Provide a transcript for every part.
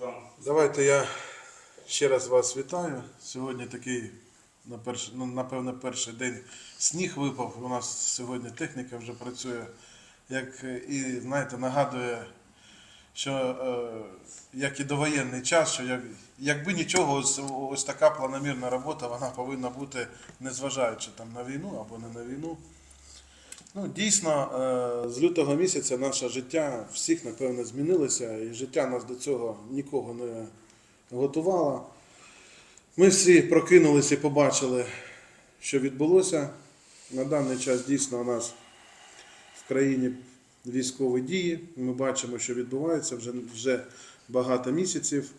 вам. Давайте я ще раз вас вітаю. Сьогодні такий, ну, напевно, перший день сніг випав. У нас сьогодні техніка вже працює. Як е, і знаєте, нагадує, що е, як і довоєнний час, що як, якби нічого, ось, ось така планомірна робота, вона повинна бути, незважаючи там на війну або не на війну. Ну, дійсно, е, з лютого місяця наше життя всіх, напевно, змінилося, і життя нас до цього нікого не готувало. Ми всі прокинулися і побачили, що відбулося. На даний час дійсно у нас в країні військові дії. Ми бачимо, що відбувається вже, вже багато місяців.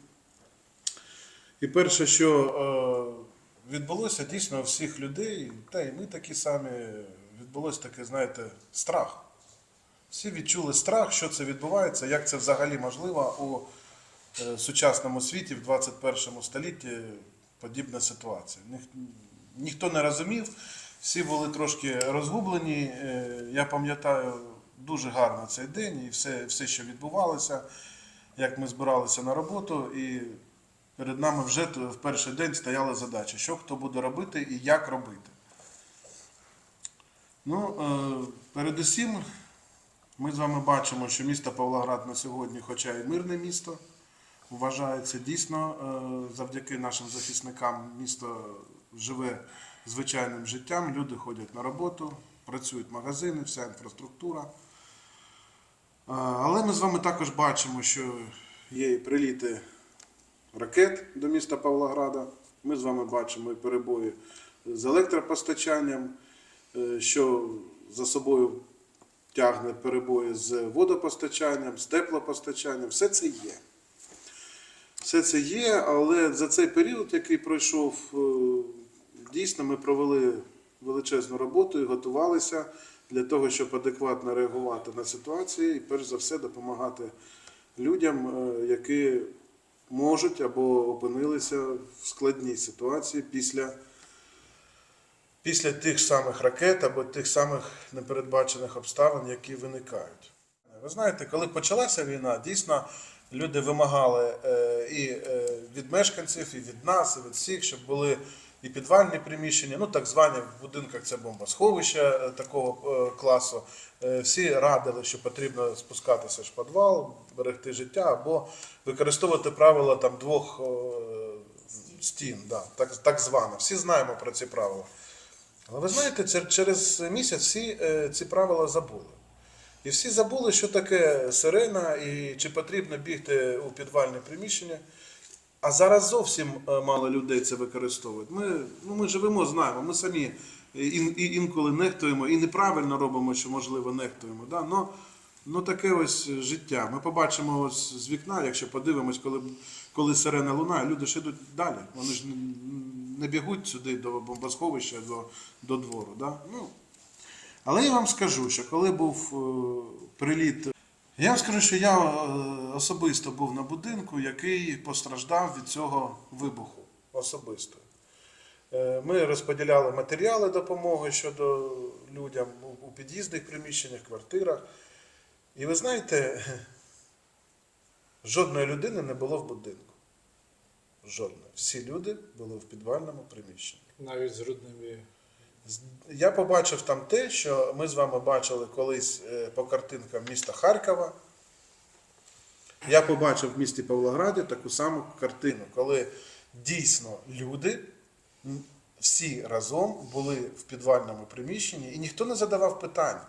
І перше, що е, відбулося дійсно у всіх людей, та й ми такі самі, відбулося таке, знаєте, страх. Всі відчули страх, що це відбувається, як це взагалі можливо у е, сучасному світі в 21 столітті подібна ситуація. Ніх- Ніхто не розумів, всі були трошки розгублені. Е, Я пам'ятаю дуже гарно цей день і все, все, що відбувалося, як ми збиралися на роботу, і перед нами вже в перший день стояла задача, що хто буде робити і як робити. Ну, е, передусім, ми з вами бачимо, що місто Павлоград на сьогодні, хоча і мирне місто, вважається дійсно е, завдяки нашим захисникам, місто живе звичайним життям, люди ходять на роботу, працюють магазини, вся інфраструктура. Е, Але ми з вами також бачимо, що є і приліти ракет до міста Павлограда. Ми з вами бачимо і перебої з електропостачанням, що за собою тягне перебої з водопостачанням, з теплопостачанням. Все це є. Все це є, але за цей період, який пройшов, е, дійсно ми провели величезну роботу і готувалися для того, щоб адекватно реагувати на ситуації і перш за все допомагати людям, е, які можуть або опинилися в складній ситуації після, після тих самих ракет або тих самих непередбачених обставин, які виникають. Ви знаєте, коли почалася війна, дійсно люди вимагали е, і е, від мешканців, і від нас, і від всіх, щоб були і підвальні приміщення, ну так звані в будинках це бомбосховища е, такого класу. Всі радили, що потрібно спускатися в підвал, берегти життя або використовувати правила там двох стін, да, так, так звано. Всі знаємо про ці правила. Але ви знаєте, через місяць всі е, ці правила забули. І всі забули, що таке сирена і чи потрібно бігти у підвальне приміщення. А зараз зовсім е, мало людей це використовують. Ми, ну, ми живемо, знаємо, ми самі ін, і- інколи нехтуємо і неправильно робимо, що можливо нехтуємо. Да? Но, ну таке ось життя. Ми побачимо ось з вікна, якщо подивимось, коли, коли сирена лунає, люди ж йдуть далі. Вони ж не, бігуть сюди до бомбосховища, до, до двору. Да? Ну, але я вам скажу, що коли був е, приліт, я вам скажу, що я е, особисто був на будинку, який постраждав від цього вибуху. Особисто. Е, Ми розподіляли матеріали допомоги щодо людям у під'їздних приміщеннях, квартирах. І ви знаєте, жодної людини не було в будинку. Жодної. Всі люди були в підвальному приміщенні. Навіть з грудними. Я побачив там те, що ми з вами бачили колись е, по картинкам міста Харкова. Я побачив в місті Павлограді таку саму картину, коли дійсно люди всі разом були в підвальному приміщенні, і ніхто не задавав питань.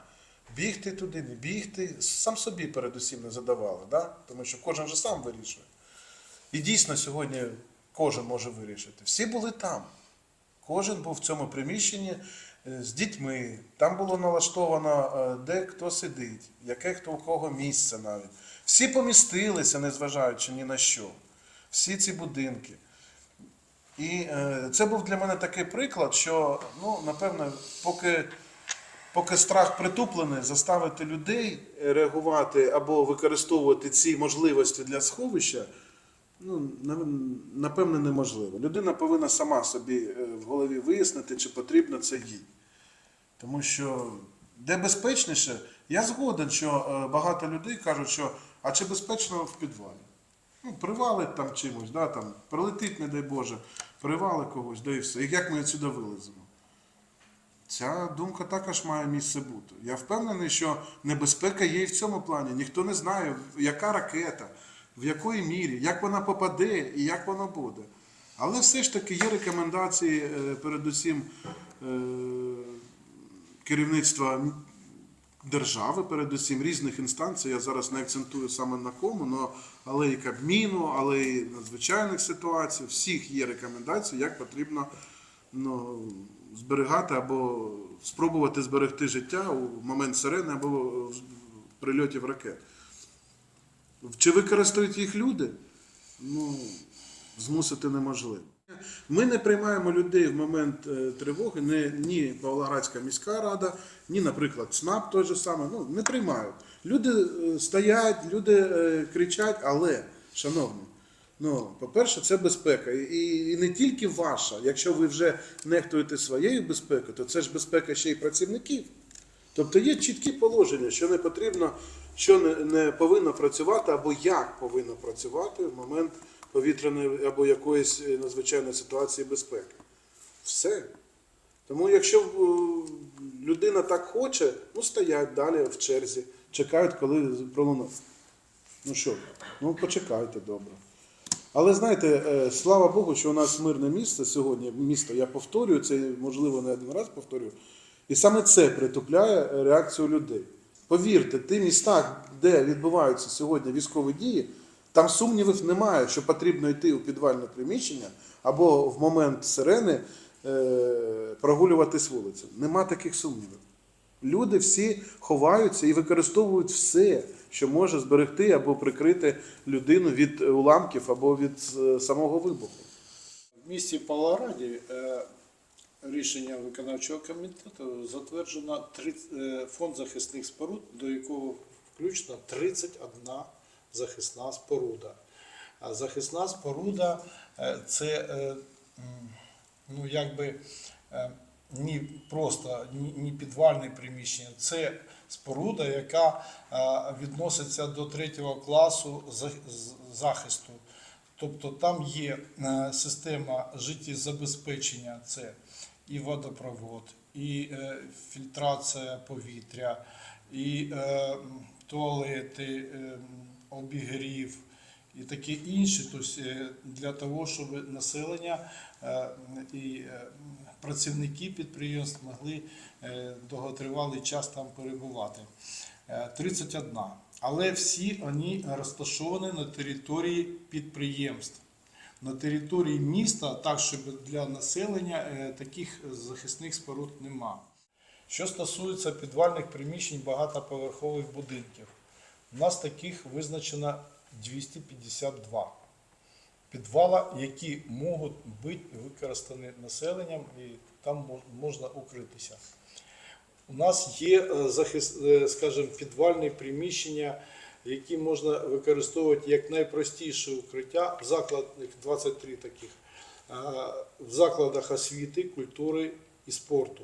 Бігти туди, не бігти, сам собі передусім не задавали, да? тому що кожен же сам вирішує. І дійсно сьогодні кожен може вирішити. Всі були там. Кожен був в цьому приміщенні е, з дітьми. Там було налаштовано, е, де хто сидить, яке хто у кого місце навіть. Всі помістилися, незважаючи ні на що. Всі ці будинки. І е, це був для мене такий приклад, що, ну, напевно, поки, поки страх притуплений, заставити людей реагувати або використовувати ці можливості для сховища, ну, напевне, неможливо. Людина повинна сама собі е, в голові вияснити, чи потрібно це їй. Тому що де безпечніше, я згоден, що е, багато людей кажуть, що а чи безпечно в підвалі? Ну, привалить там чимось, да, там, прилетить, не дай Боже, привали когось, да і все. І як ми відсюди вилеземо? Ця думка також має місце бути. Я впевнений, що небезпека є і в цьому плані. Ніхто не знає, яка ракета, в якої мірі, як вона попаде і як воно буде. Але все ж таки є рекомендації, е, передусім, е, керівництва держави, передусім різних інстанцій. Я зараз не акцентую саме на кому, но, але і Кабміну, але і надзвичайних ситуацій. Всіх є рекомендації, як потрібно ну, зберігати або спробувати зберегти життя у момент сирени або прильотів ракет. Чи використають їх люди? Ну, змусити неможливо. Ми не приймаємо людей в момент е, тривоги, не, ні Павлоградська міська рада, ні, наприклад, СНАП той же самий. Ну, не приймають. Люди е, стоять, люди е, кричать, але, шановні, ну, по-перше, це безпека. І, і не тільки ваша. Якщо ви вже нехтуєте своєю безпекою, то це ж безпека ще й працівників. Тобто є чіткі положення, що не потрібно, що не, повинно працювати або як повинно працювати в момент повітряної або якоїсь е, надзвичайної ситуації безпеки. Все. Тому якщо е, людина так хоче, ну стоять далі в черзі, чекають, коли пролунає. Ну що, ну почекайте добре. Але знаєте, е, слава Богу, що у нас мирне місце сьогодні, місто, я повторюю, це можливо не один раз повторюю. І саме це притупляє реакцію людей. Повірте, ті міста, де відбуваються сьогодні військові дії, там сумнівів немає, що потрібно йти у підвальне приміщення або в момент сирени е, прогулюватись вулицю. Нема таких сумнівів. Люди всі ховаються і використовують все, що може зберегти або прикрити людину від уламків або від е, самого вибуху. В місті Павлограді е, рішення виконавчого комітету затверджено е, фонд захисних споруд, до якого включно 31 захисна споруда. А захисна споруда е, це е, ну, якби е, ні просто ні підвальне приміщення, це споруда, яка відноситься до третього класу захисту. Тобто там є система життєзабезпечення, це і водопровод, і е, фільтрація повітря, і е, туалети, е, обігрів і таке інше. Тобто для того, щоб населення е, і е, працівники підприємств могли е, довготривалий час там перебувати. Е, 31. Але всі вони розташовані на території підприємств. На території міста, так щоб для населення е, таких захисних споруд нема. Що стосується підвальних приміщень багатоповерхових будинків, у нас таких визначено 252 підвала, які можуть бути використані населенням і там можна укритися. У нас є е, е, скажімо, підвальні приміщення, які можна використовувати як найпростіше укриття в закладах 23 таких в закладах освіти, культури і спорту.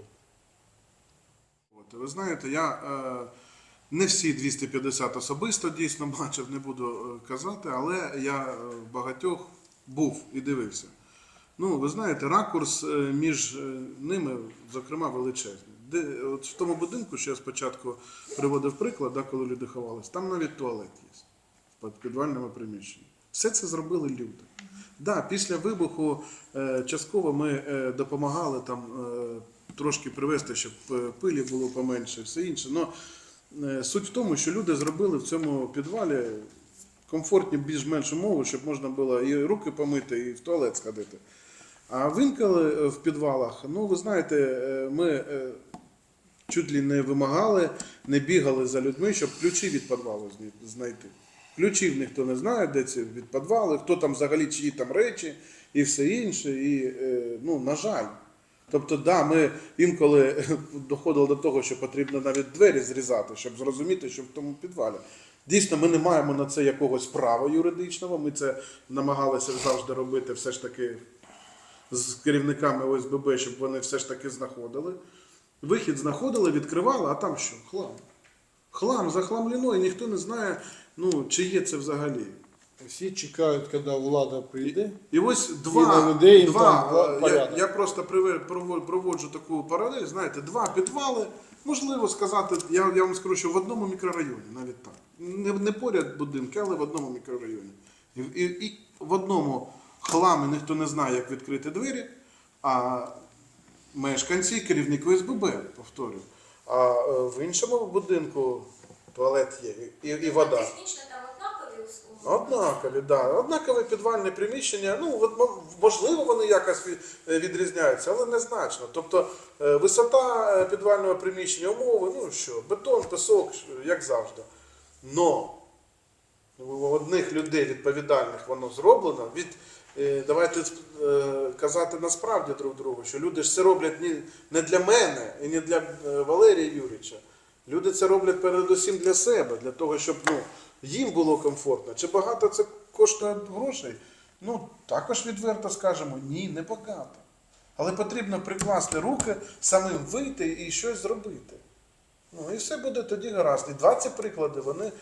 От, ви знаєте, я е, не всі 250 особисто дійсно бачив, не буду е, казати, але я е, багатьох був і дивився. Ну, ви знаєте, ракурс між ними, зокрема, величезний. Де, от в тому будинку, що я спочатку приводив приклад, да, коли люди ховались, там навіть туалет є в підвальному приміщенні. Все це зробили люди. Да, після вибуху е, частково ми е, допомагали там е, трошки привезти, щоб пилі було поменше, все інше. Но суть в тому, що люди зробили в цьому підвалі комфортні більш-менш умови, щоб можна було і руки помити, і в туалет сходити. А винкали в підвалах, ну ви знаєте, ми чуть ли не вимагали, не бігали за людьми, щоб ключі від підвалу знайти. Ключів ніхто не знає, де ці від підвалу, хто там взагалі чиї там речі і все інше. І, е, ну, на жаль. Тобто, да, ми інколи доходили до того, що потрібно навіть двері зрізати, щоб зрозуміти, що в тому підвалі. Дійсно, ми не маємо на це якогось права юридичного. Ми це намагалися завжди робити все ж таки з керівниками ОСББ, щоб вони все ж таки знаходили. Вихід знаходили, відкривали, а там що? Хлам. Хлам захламлено, і ніхто не знає, ну, чи є це взагалі. Всі чекають, коли влада прийде. І ось два, людей їм два там е, я, я просто проводжу таку паралель, знаєте, два підвали, можливо сказати, я, я вам скажу, що в одному мікрорайоні, навіть так. Не, не поряд будинки, але в одному мікрорайоні. І, і, і в одному хламі ніхто не знає, як відкрити двері, а мешканці, керівник ОСББ, повторюю. А е, в іншому будинку туалет є і, і вода. Технічно там однакові умови? Однакові, да. Однакове підвальне приміщення. Ну, можливо, вони якось е, відрізняються, але незначно. Тобто е, висота підвального приміщення, умови, ну що, бетон, пісок, як завжди. Но у одних людей відповідальних воно зроблено. Від, давайте е, казати насправді друг другу, що люди ж це роблять не, для мене і не для е, Валерія Юрійовича. Люди це роблять передусім для себе, для того, щоб ну, їм було комфортно. Чи багато це коштує грошей? Ну, також відверто скажемо, ні, не багато. Але потрібно прикласти руки, самим вийти і щось зробити. Ну і все буде тоді гаразд. І 20 приклади вони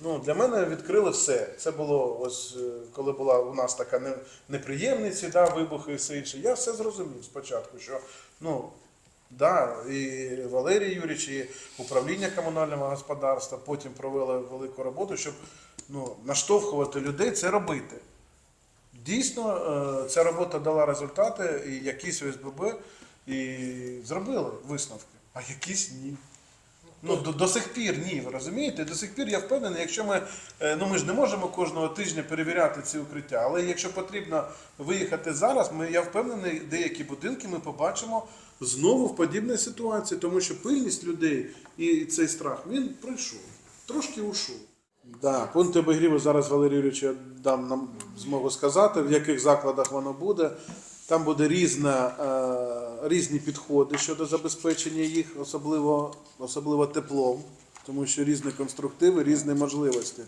ну, для мене відкрили все. Це було ось е, коли була у нас така не- неприємниці, да, вибухи і все інше. Я все зрозумів спочатку, що ну, да, і Валерій Юрійович, і управління комунального господарства потім провели велику роботу, щоб ну, наштовхувати людей це робити. Дійсно, е, ця робота дала результати, і якісь ОСББ і зробили висновки, а якісь ні. Ну, до, до сих пір ні, ви розумієте? До сих пір я впевнений, якщо ми, е, ну ми ж не можемо кожного тижня перевіряти ці укриття, але якщо потрібно виїхати зараз, ми, я впевнений, деякі будинки ми побачимо знову в подібній ситуації, тому що пильність людей і цей страх він пройшов, трошки ушов. Да, пункти обігріву зараз Валерій Юрійович я дам нам змогу сказати, в яких закладах воно буде. Там буде різна, е, різні підходи щодо забезпечення їх, особливо, особливо теплом, тому що різні конструктиви, різні можливості.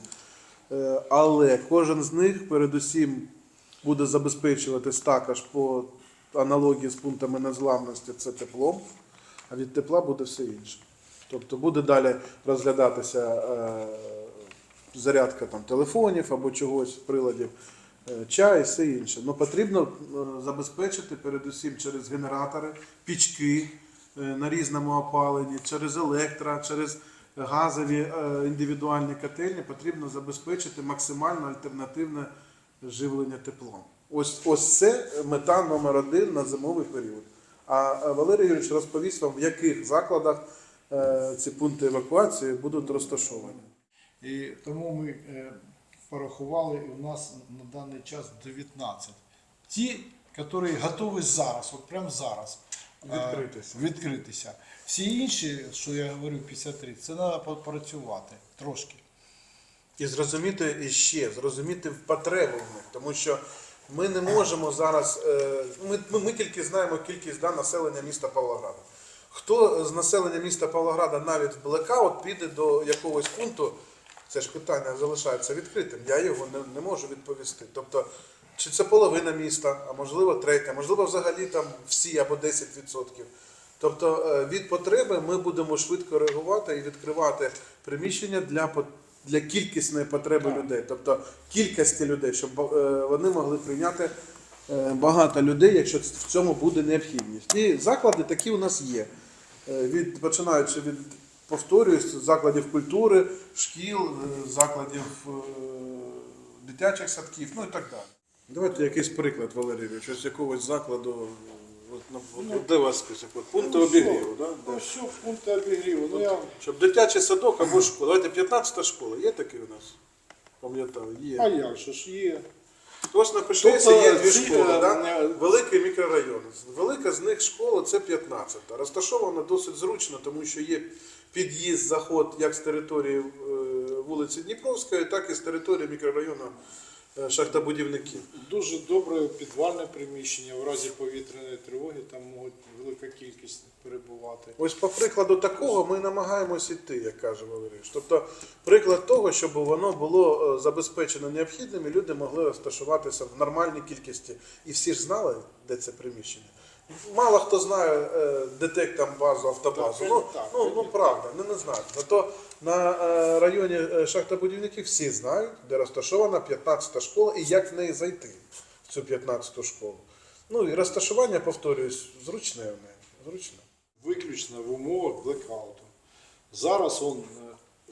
Е, але кожен з них передусім буде забезпечуватись також по аналогії з пунктами незламності це теплом, а від тепла буде все інше. Тобто буде далі розглядатися е, зарядка там, телефонів або чогось, приладів, чай і все інше. Ну потрібно е, забезпечити передусім через генератори, пічки е, на різному опаленні, через електро, через газові е, індивідуальні котельні потрібно забезпечити максимально альтернативне живлення теплом. Ось, ось це мета номер один на зимовий період. А е, Валерій Юрійович розповість вам, в яких закладах е, ці пункти евакуації будуть розташовані. І тому ми е, порахували, і у нас на даний час 19. Ті, які готові зараз, от прямо зараз. е, Відкритися. відкритися. Всі інші, що я говорив, 53, це треба попрацювати трошки. І зрозуміти і ще, зрозуміти потребу в них, тому що ми не можемо зараз. е, Ми, ми, ми тільки знаємо кількість да, населення міста Павлограда. Хто з населення міста Павлограда навіть в блекаут піде до якогось пункту, це ж питання залишається відкритим. Я його не, не можу відповісти. Тобто, чи це половина міста, а можливо третя, можливо, взагалі там всі або 10%. Тобто е, від потреби ми будемо швидко реагувати і відкривати приміщення для, для кількісної потреби людей, тобто кількості людей, щоб е, вони могли прийняти е, багато людей, якщо в цьому буде необхідність. І заклади такі у нас є. Від, починаючи від, повторююсь, закладів культури, шкіл, е, закладів е, дитячих садків, ну і так далі. Давайте якийсь приклад, Валерій, ось якогось закладу. Ну, от, де у вас список? От, пункти обігріву, да? Ну що, пункти обігріву. Ну, я... Щоб дитячий садок або школа. Давайте 15 школа. Є такий у нас? Пам'ятаю, є. А як же ж є? Ось напиши, Тобто є дві школи, е, да? великий мікрорайон. Велика з них школа це 15. Розташована досить зручно, тому що є під'їзд, заход як з території е, вулиці Дніпровської, так і з території мікрорайону е, шахтобудівників. Дуже добре підвальне приміщення в разі повітряної тривоги, там можуть велика кількість перебувати. Ось по прикладу такого ми намагаємось іти, як каже Валерійович. Тобто приклад того, щоб воно було е, забезпечено необхідним, і люди могли розташуватися в нормальній кількості. І всі ж знали, де це приміщення. Мало хто знає е, там базу, автобазу. Так, ну, так, ну, ну так. правда, не, не знають. Зато на е, районі е, шахтобудівників всі знають, де розташована 15-та школа і як в неї зайти, в цю 15-ту школу. Ну і розташування, повторююсь, зручне в неї. Зручне. виключно в умовах блекауту. Зараз він,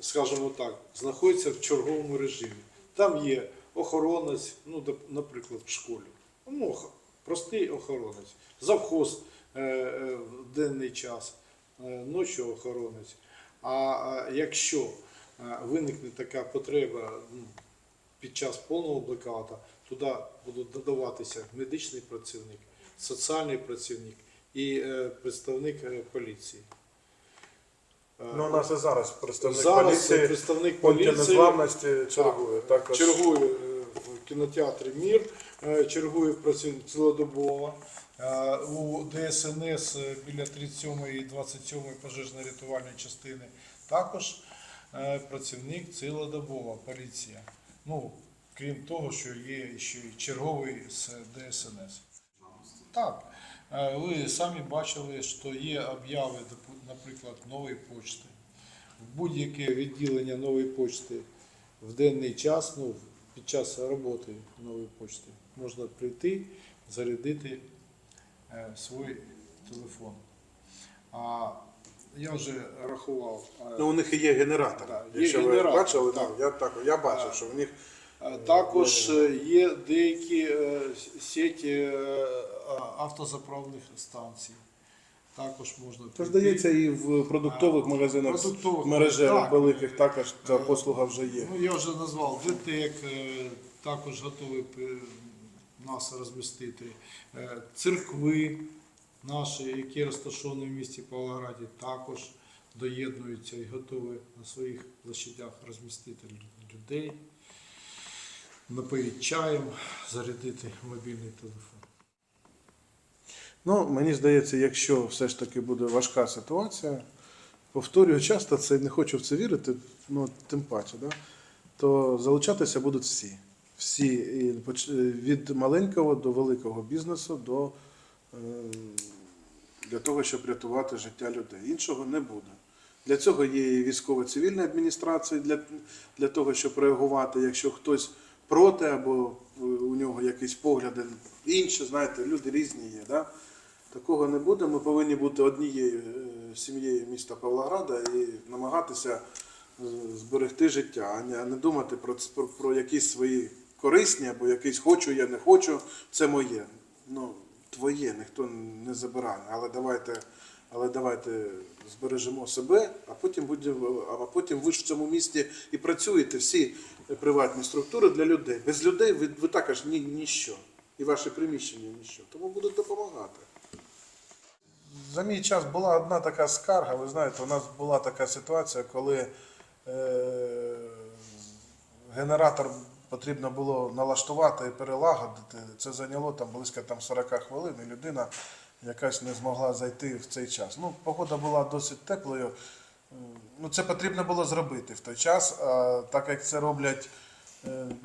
скажімо так, знаходиться в черговому режимі. Там є охоронець, ну, наприклад, в школі. Ну, простий охоронець. Завхоз е, е, в денний час, е, ночі охоронець. А якщо виникне така потреба ну, під час повного блекаута, туди будуть додаватися медичний працівник, соціальний працівник і представник поліції. Ну, у нас і зараз представник Зараз поліції представник поліції незламності чергує. Також. чергує в кінотеатрі Мір, е, чергує працівник цілодобово. Е, У ДСНС е, біля 37 і 27 пожежно-рятувальної частини також працівник цілодобово, поліція. Ну, крім того, що є ще черговий з ДСНС. Так, ви самі бачили, що є обяви, наприклад, нової почти. В будь-яке відділення нової почти в денний час, ну, під час роботи нової почти, можна прийти, зарядити е, свій телефон. А я вже рахував. е, Ну, у них є генератор. Так, є Якщо генератор, ви бачили, так. ну, я, так, я бачив, що у них Е, Також є деякі сеті автозаправних станцій. Також можна Це здається, і в продуктових магазинах, продуктових, мережевих так. великих також ця послуга вже є. Ну, я вже назвав ДТЕК, е, також готовий е, нас розмістити. Е, Церкви наші, які розташовані в місті Павлограді, також доєднуються і готові на своїх площадях розмістити людей, напоїти чаєм, зарядити мобільний телефон. Ну, мені здається, якщо все ж таки буде важка ситуація, повторюю часто це не хочу в це вірити, ну тим паче, да? то залучатися будуть всі. Всі від маленького до великого бізнесу до е, для того, щоб рятувати життя людей. Іншого не буде. Для цього є і військово-цивільна адміністрація для, для того, щоб реагувати, якщо хтось проти або е, у нього якісь погляди інші, знаєте, люди різні є. Да? Такого не буде. Ми повинні бути однією е, сім'єю міста Павлограда і намагатися е, зберегти життя, а не, думати про, про, про якісь свої корисні або якісь хочу, я не хочу, це моє. Ну, твоє, ніхто не забирає. Але давайте, але давайте збережемо себе, а потім будемо, а потім ви ж в цьому місті і працюєте всі приватні структури для людей. Без людей ви, ви також ні, ніщо. І ваше приміщення ніщо. Тому будуть допомагати. За мій час була одна така скарга. Ви знаєте, у нас була така ситуація, коли е, генератор потрібно було налаштувати і перелагодити. Це зайняло там близько там, 40 хвилин, і людина якась не змогла зайти в цей час. Ну, погода була досить теплою. Ну, це потрібно було зробити в той час. А так як це роблять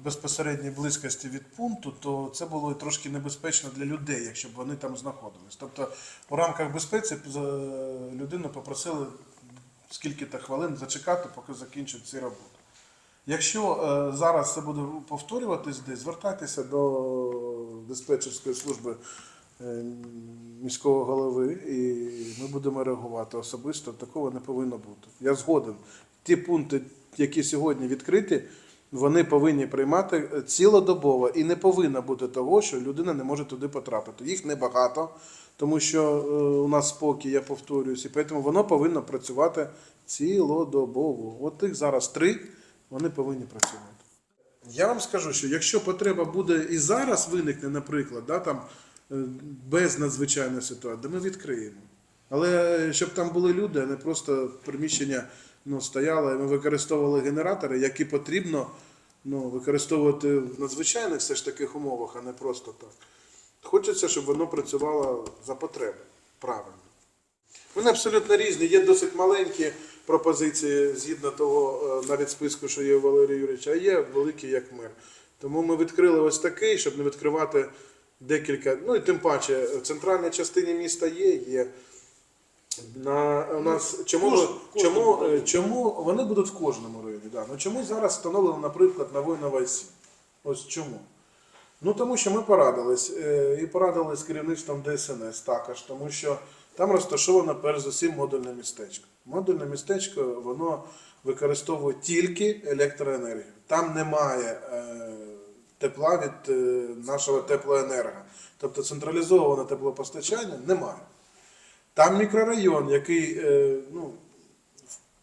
безпосередній близькості від пункту, то це було трошки небезпечно для людей, якщо б вони там знаходились. Тобто у рамках безпеці людину попросили скільки-то хвилин зачекати, поки закінчать ці роботи. Якщо е, зараз це буде повторюватись десь, звертайтеся до диспетчерської служби е, міського голови, і ми будемо реагувати особисто. Такого не повинно бути. Я згоден. Ті пункти, які сьогодні відкриті, вони повинні приймати е, цілодобово, і не повинно бути того, що людина не може туди потрапити. Їх небагато, тому що е, у нас спокій, я повторююсь, і тому воно повинно працювати цілодобово. От їх зараз три, вони повинні працювати. Я вам скажу, що якщо потреба буде і зараз виникне, наприклад, да, там, е, без надзвичайної ситуації, ми відкриємо. Але щоб там були люди, а не просто приміщення ну, стояло, і ми використовували генератори, які потрібно ну, використовувати в надзвичайних все ж таких умовах, а не просто так. Хочеться, щоб воно працювало за потреби. Правильно. Вони абсолютно різні. Є досить маленькі пропозиції згідно того е, навіть списку, що є у Валерія Юрійовича, а є великі, як мир. Тому ми відкрили ось такий, щоб не відкривати декілька, ну і тим паче, в центральній частині міста є, є. На, у нас, чому, кожен- кожен чому, е, чому вони будуть в кожному районі? Да. Ну, чому зараз встановлено, наприклад, на Войнова 7? Ось чому? Ну тому що ми порадились е, і порадились з керівництвом ДСНС також, тому що там розташовано перш за всім модульне містечко. Модульне містечко воно використовує тільки електроенергію. Там немає е, тепла від е, нашого теплоенерго. Тобто централізованого теплопостачання немає. Там мікрорайон, який е, ну,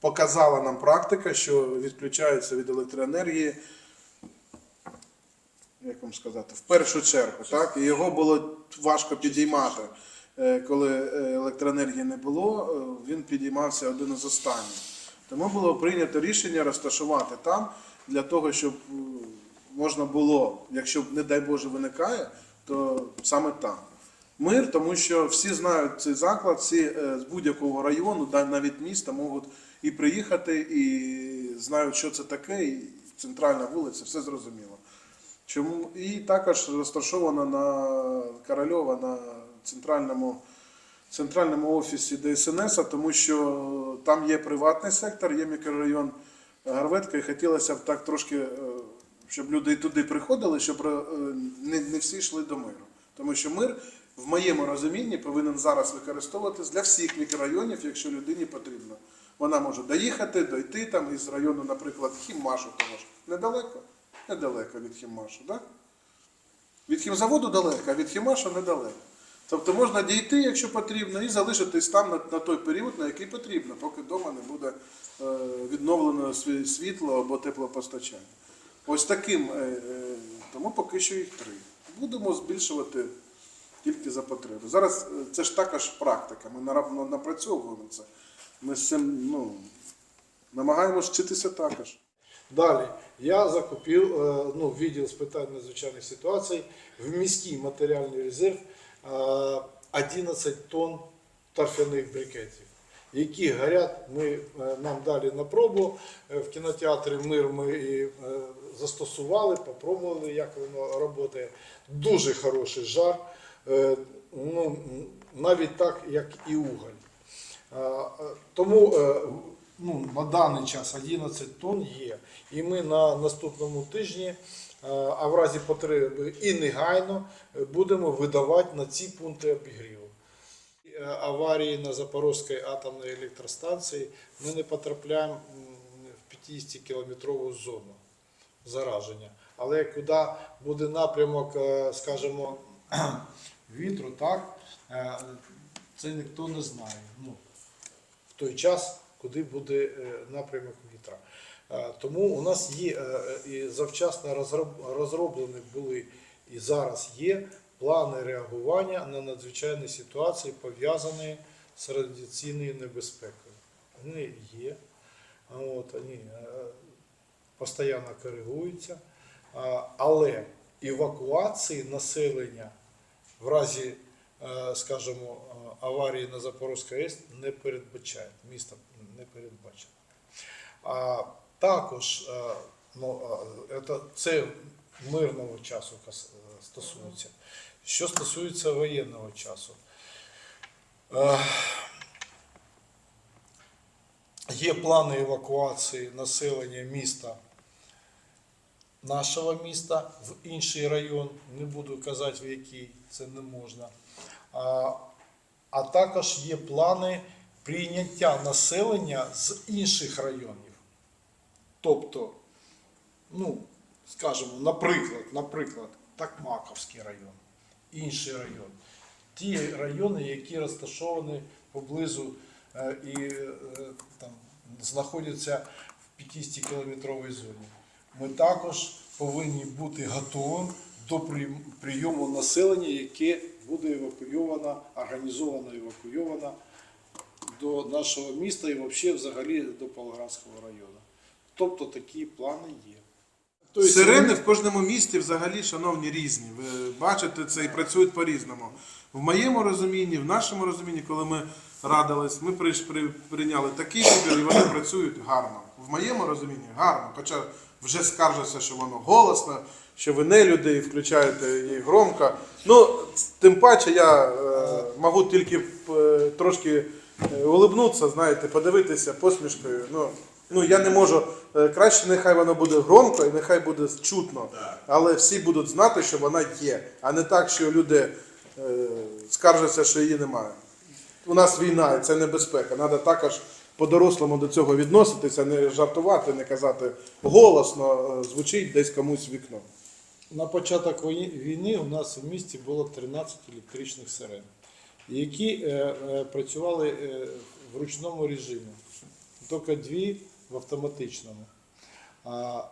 показала нам практика, що відключається від електроенергії як вам сказати, в першу чергу, так? І його було важко підіймати. Е, Коли е, електроенергії не було, він підіймався один із останніх. Тому було прийнято рішення розташувати там для того, щоб можна було, якщо, не дай Боже, виникає, то саме там. Мир, тому що всі знають цей заклад, всі е, з будь-якого району, навіть міста, можуть і приїхати, і знають, що це таке, і центральна вулиця, все зрозуміло. Чому і також розташована на Корольова на центральному, центральному офісі ДСНС, тому що там є приватний сектор, є мікрорайон Гарветка, і хотілося б так трошки, е, щоб люди і туди приходили, щоб е, не, не всі йшли до миру. Тому що мир, в моєму розумінні, повинен зараз використовуватись для всіх мікрорайонів, якщо людині потрібно. Вона може доїхати, дойти там із району, наприклад, Хіммашу того ж. Недалеко? Недалеко від Хіммашу, так? Від хімзаводу далеко, а від Хімашу недалеко. Тобто можна дійти, якщо потрібно, і залишитись там на, на той період, на який потрібно, поки вдома не буде е, відновлено світло або теплопостачання. Ось таким, е, е, тому поки що їх три. Будемо збільшувати тільки за потреби. Зараз е, це ж також практика. Ми напрацьовуємо це. Ми з цим ну, намагаємося вчитися також. Далі я закупив е, ну, відділ з питань надзвичайних ситуацій в міський матеріальний резерв е, 11 тонн торфяних брикетів, які горять. Ми е, нам дали на пробу е, в кінотеатрі Мир. Ми і е, застосували, попробували, як воно працює. Дуже хороший жар. Е, Ну, навіть так, як і уголь. Тому е, ну, на даний час 11 тонн є. І ми на наступному тижні, е, а в разі потреби і негайно будемо видавати на ці пункти обігріву. Аварії на Запорізькій атомній електростанції ми не потрапляємо в 50-кілометрову зону зараження. Але куди буде напрямок, скажімо, вітру, так, е, це ніхто не знає. Ну, в той час, куди буде е, напрямок вітра. Е, Тому у нас є і завчасно розроблені були і зараз є плани реагування на надзвичайні ситуації, пов'язані з радіаційною небезпекою. Вони є, от, вони постійно коригуються, але евакуації населення в разі, е, скажімо, е, аварії на Запорізькій АЕС не передбачає, місто не передбачено. А також е, ну, це, мирного часу стосується. Що стосується воєнного часу, є плани евакуації населення міста нашого міста в інший район, не буду казати в який, це не можна. А, а також є плани прийняття населення з інших районів. Тобто, ну, скажімо, наприклад, наприклад, Такмаковський район, інший район. Ті райони, які розташовані поблизу е, і е, там, знаходяться в 50-кілометровій зоні. Ми також повинні бути готовим до прийому населення, яке буде евакуйовано, організовано евакуйовано до нашого міста і взагалі, взагалі до Павлоградського району. Тобто такі плани є. Тобто, Сирени в кожному місті взагалі, шановні, різні. Ви бачите це і працюють по-різному. В моєму розумінні, в нашому розумінні, коли ми радились, ми прийняли такий вибір і вони працюють гарно. В моєму розумінні гарно. Хоча вже скаржаться, що воно голосно, що ви не люди і включаєте її громко. Ну, тим паче я е, можу тільки е, трошки е, улибнутися, знаєте, подивитися посмішкою. Ну, ну я не можу. е, краще нехай воно буде громко і нехай буде чутно. Але всі будуть знати, що вона є, а не так, що люди е, скаржаться, що її немає. У нас війна, і це небезпека. Треба також по-дорослому до цього відноситися, не жартувати, не казати голосно, е, звучить десь комусь вікно. На початок війни у нас в місті було 13 електричних сирен, які е, е, працювали в ручному режимі, тільки дві в автоматичному. А,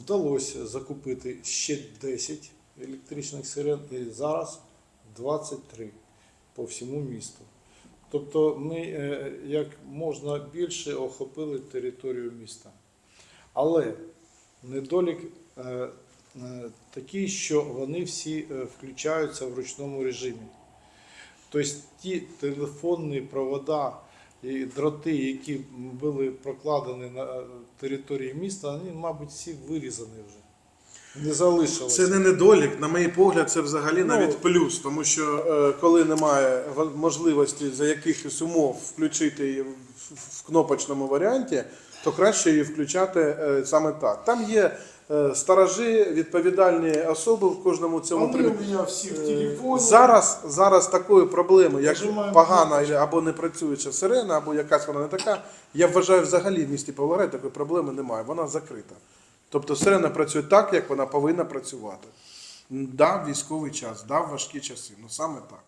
вдалося закупити ще 10 електричних сирен і зараз 23 по всьому місту. Тобто ми е, як можна більше охопили територію міста. Але недолік е, е, такий, що вони всі включаються в ручному режимі. Тобто ті телефонні провода і дроти, які були прокладені на території міста, вони, мабуть, всі вирізані вже. Не залишилося. Це не недолік, на мій погляд, це взагалі Ну, навіть плюс, тому що е, коли немає можливості за якихось умов включити її в, в кнопочному варіанті, то краще її включати е, саме так. Там є е, сторожі, відповідальні особи в кожному цьому Вони при- у мене всі в Е, телефоні. Зараз, зараз такої проблеми, як Нажимаємо погана або не працююча сирена, або якась вона не така, я вважаю, взагалі в місті Павлоград такої проблеми немає. Вона закрита. Тобто сирена працює так, як вона повинна працювати. Дав військовий час, дав важкі часи. Ну саме так.